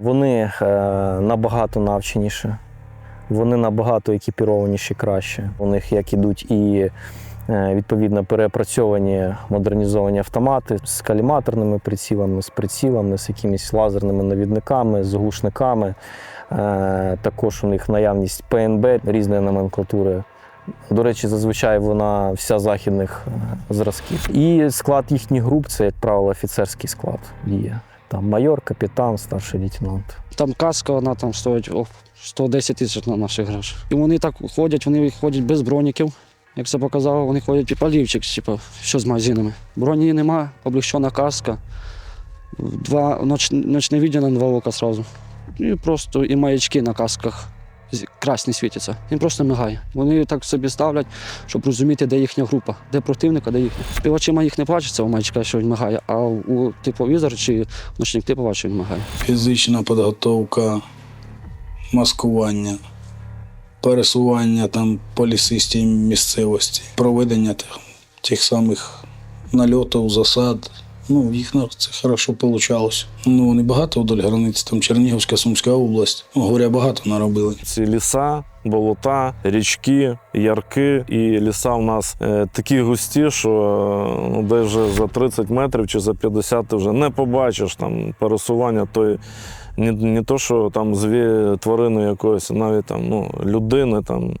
Вони е, набагато навченіші, вони набагато екіпірованіші краще. У них як ідуть і е, відповідно перепрацьовані модернізовані автомати з каліматорними прицілами, з прицілами, з якимись лазерними навідниками, з глушниками. Е, Також у них наявність ПНБ різної номенклатури. До речі, зазвичай вона вся західних зразків. І склад їхніх груп це, як правило, офіцерський склад є. Там майор, капітан, старший лейтенант. Там каска, вона там стоїть о, 110 тисяч на наших грошах. І вони так ходять, вони ходять без броніків. Як це показало, вони ходять і палівчик, типу, що з магазинами. Броні нема, облегчена каска, два ноч, ночне відділення два ока одразу. І просто і маячки на касках красні світяться. Він просто мигає. Вони так собі ставлять, щоб розуміти, де їхня група, де противник, а де їхня. Ти очима їх не бачиться у маячка, що він мигає, а у тепловізор чи ночник ти побачиш, він мигає. фізична підготовка, маскування, пересування там по лісистій місцевості, проведення тих, тих самих нальотів, засад. Ну, їх на- це хорошо вийшло. Ну, вони багато вдоль границі, там Чернігівська, Сумська область. Ну, горя багато наробили. Ці ліса, болота, річки, ярки. І ліса в нас е, такі густі, що ну, десь вже за 30 метрів чи за 50 ти вже не побачиш там пересування тої. Не, не то, що там зві тварини якоїсь, навіть там ну, людини там